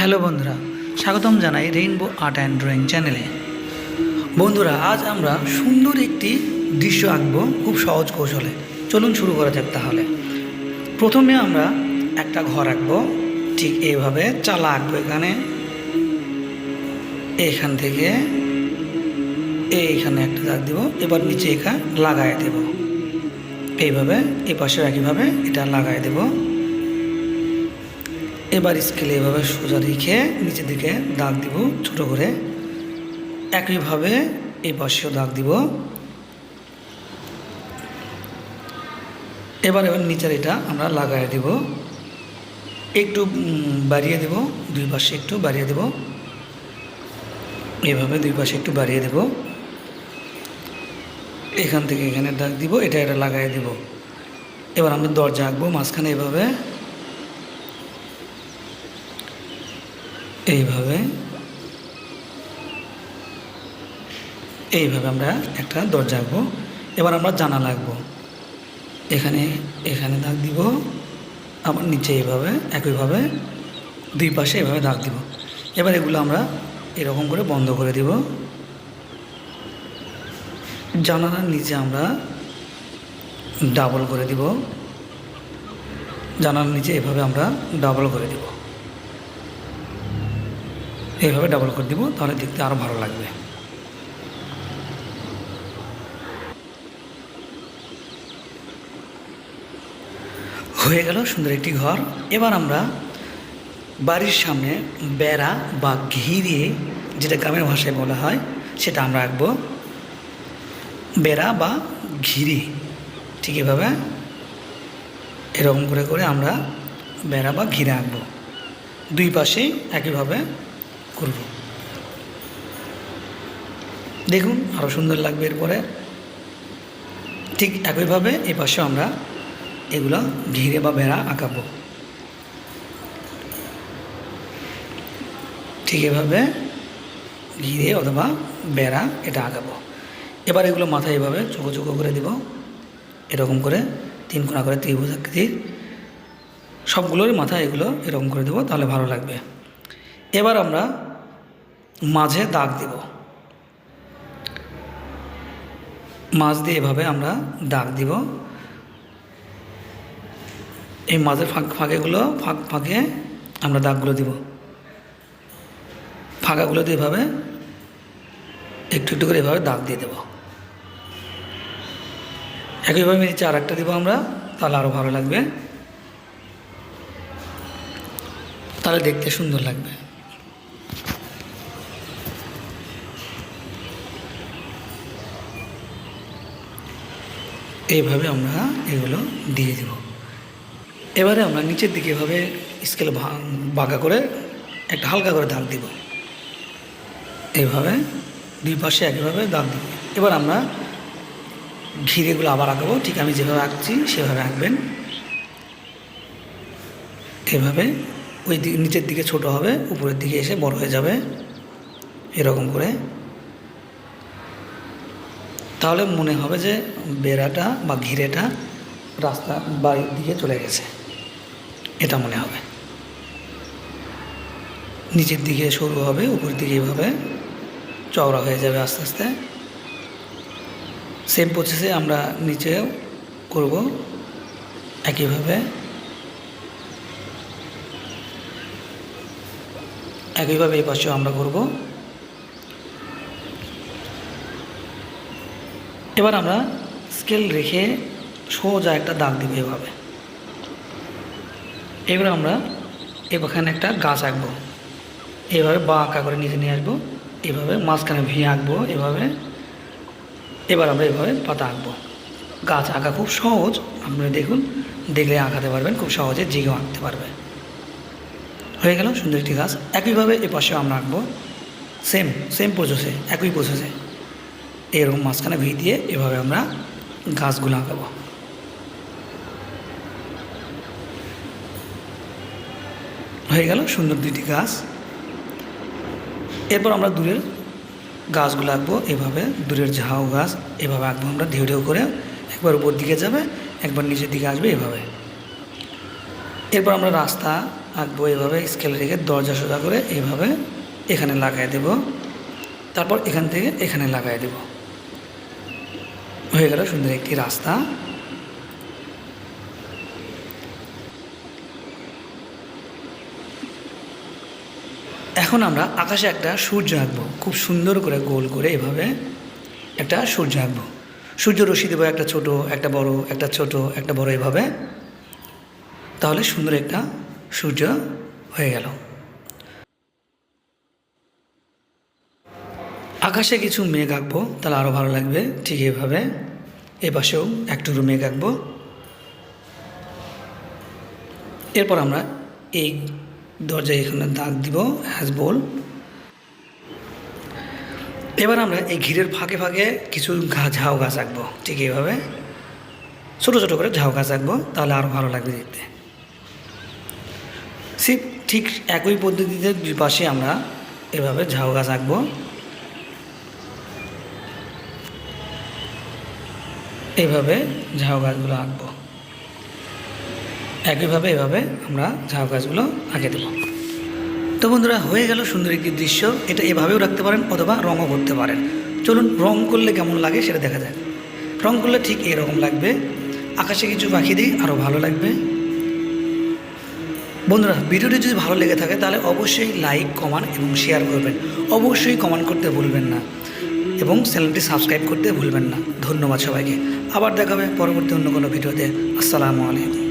Hello বন্ধুরা, স্বাগতম জানাই রেইনবো আর্ট অ্যান্ড ড্রয়িং চ্যানেলে বন্ধুরা, আজ আমরা সুন্দর একটি দৃশ্য আঁকবো খুব সহজ কৌশলে। চলুন শুরু করা যাক তাহলে। প্রথমে আমরা একটা ঘর আঁকবো, ঠিক এইভাবে চালা আঁকবো এখানে। এইখান থেকে এইখানে একটা দাগ দিব, এবার নিচে এখানে লাগাই দেব। এইভাবে এই পাশেও একইভাবে এটা লাগাই দেবো। এবার স্কেলে এভাবে সোজা রেখে নিচের দিকে দাগ দিব, ছোট করে। একইভাবে এই পাশেও দাগ দিব। এবার এবার নিচের এটা আমরা লাগাই দেব। একটু বাড়িয়ে দেব, দুই পাশে একটু বাড়িয়ে দেব। এভাবে দুই পাশে একটু বাড়িয়ে দেব। এখান থেকে এখানে দাগ দিব, এটা এটা লাগাই দেব। এবার আমরা দরজা আঁকবো, মাঝখানে এভাবে এইভাবে এইভাবে আমরা একটা দরজা আঁকবো। এবার আমরা জানালা আঁকবো। এখানে এখানে দাগ দিব, আবার নিচে এইভাবে একইভাবে, দুই পাশে এভাবে দাগ দিব। এবার এগুলো আমরা এরকম করে বন্ধ করে দিব। জানালার নিচে আমরা ডাবল করে দিব। জানালার নিচে এভাবে আমরা ডাবল করে দিব। এইভাবে ডাবল করে দিব, তাহলে দেখতে আরও ভালো লাগবে। হয়ে গেল সুন্দর একটি ঘর। এবার আমরা বাড়ির সামনে বেড়া বা ঘিরে যেটা গ্রামের ভাষায় বলা হয়, সেটা আমরা আঁকবো বেড়া বা ঘিরে, ঠিক এভাবে এরকম করে করে আমরা বেড়া বা ঘিরে আঁকবো দুই পাশে একইভাবে করব। দেখুন আরও সুন্দর লাগবে এরপরে। ঠিক একইভাবে এই পাশে আমরা এগুলো ঘিরে বা বেড়া আঁকাবো। ঠিক এভাবে ঘিরে অথবা বেড়া এটা আঁকাবো। এবার এগুলো মাথায় এভাবে চোখো চোখো করে দিব। এরকম করে তিন কোনা করে ত্রিভুজ আকৃতির সবগুলোর মাথায় এগুলো এরকম করে দেবো, তাহলে ভালো লাগবে। এবার আমরা মাঝে দাগ দেব। মাছ দিয়ে এভাবে আমরা দাগ দিব। এই মাঝের ফাঁক ফাঁকেগুলো, ফাঁক ফাঁকে আমরা দাগগুলো দিব। ফাঁকাগুলো দিয়ে এভাবে একটু একটু করে এভাবে দাগ দিয়ে দেব। একইভাবে নিচে আর একটা দিব আমরা, তাহলে আরও ভালো লাগবে। তাহলে দেখতে সুন্দর লাগবে। এইভাবে আমরা এগুলো দিয়ে দেব। এবারে আমরা নিচের দিকে এভাবে স্কেল বাঁকা করে একটা হালকা করে দাগ দিব। এইভাবে দুই পাশে একইভাবে দাগ দিব। এবার আমরা ঘিরেগুলো আবার আঁকাবো। ঠিক আমি যেভাবে আঁকছি সেভাবে আঁকবেন। এভাবে ওই দিকে নিচের দিকে ছোট হবে, উপরের দিকে এসে বড় হয়ে যাবে। এরকম করে তাহলে মনে হবে যে বেড়াটা বা ঘিরেটা রাস্তা বাড়ির দিকে চলে গেছে। এটা মনে হবে। নিচের দিকে সরু হবে, উপরের দিকে এভাবে চওড়া হয়ে যাবে আস্তে আস্তে। সেম প্রসেসে আমরা নিচেও করব। একইভাবে একইভাবে এই পাশেও আমরা করব। এবার আমরা স্কেল রেখে সোজা একটা দাগ দিব এভাবে। এবার আমরা এখানে একটা গাছ আঁকবো। এভাবে বা আঁকা করে নিচে নিয়ে আসব। এভাবে মাঝখানে ভি আঁকবো, এভাবে। এবার আমরা এভাবে পাতা আঁকবো। গাছ আঁকা খুব সহজ। আপনি দেখুন, দেখলে আঁকাতে পারবেন, খুব সহজে জিগেও আঁকতে পারবে। হয়ে গেল সুন্দর একটি গাছ। একইভাবে এ পাশেও আমরা আঁকবো। সেম সেম প্রসেসে একই প্রসেসে এরকম মাঝখানে ভি দিয়ে এভাবে আমরা গাছগুলো আঁকাবো। হয়ে গেল সুন্দর দুইটি গাছ। এরপর আমরা দূরের গাছগুলো আঁকবো, এভাবে দূরের ঝাউ গাছ, এভাবে আঁকবো আমরা, ঢেউ ঢেউ করে একবার উপর দিকে যাবে, একবার নিচের দিকে আসবে এভাবে। এরপর আমরা রাস্তা আঁকবো, এভাবে স্কেল রেখে দরজা সোজা করে এভাবে এখানে লাগাই দেব, তারপর এখান থেকে এখানে লাগাই দেব। হয়ে গেল সুন্দর একটি রাস্তা। এখন আমরা আকাশে একটা সূর্য আঁকবো। খুব সুন্দর করে গোল করে এভাবে একটা সূর্য আঁকবো। সূর্য রশ্মি দেবো একটা ছোট, একটা বড়, একটা ছোট, একটা বড় এভাবে। তাহলে সুন্দর একটা সূর্য হয়ে গেল। আকাশে কিছু মেঘ আঁকবো, তাহলে আরও ভালো লাগবে। ঠিক এভাবে। এ পাশেও একটু মেঘ আঁকবো। এরপর আমরা এই দরজায় এখানে দাগ দিব হ্যাজবোল এবার আমরা এই ঘিরের ফাঁকে ফাঁকে কিছু ঝাউ গাছ আঁকবো। ঠিক এইভাবে ছোটো ছোটো করে ঝাউ গাছ আঁকবো, তাহলে আরও ভালো লাগবে দেখতে। ঠিক একই পদ্ধতিতে দুই পাশে আমরা এভাবে ঝাউ গাছ আঁকবো। এইভাবে ঝাউ গাছগুলো আঁকবো। একইভাবে এভাবে আমরা ঝাউ গাছগুলো আঁকে দেবো। তো বন্ধুরা, হয়ে গেল সুন্দর একটি দৃশ্য। এটা এভাবেও রাখতে পারেন অথবা রঙও করতে পারেন। চলুন, রং করলে কেমন লাগে সেটা দেখা যাক। রং করলে ঠিক এরকম লাগবে। আকাশে কিছু পাখি দিই আরও ভালো লাগবে। বন্ধুরা, ভিডিওটি যদি ভালো লেগে থাকে তাহলে অবশ্যই লাইক, কমেন্ট এবং শেয়ার করবেন। অবশ্যই কমেন্ট করতে ভুলবেন না। এবং চ্যানেলটি সাবস্ক্রাইব করতে ভুলবেন না। ধন্যবাদ সবাইকে। আবার দেখাবে পরবর্তী অন্য কোনো ভিডিওতে। আসসালামু আলাইকুম।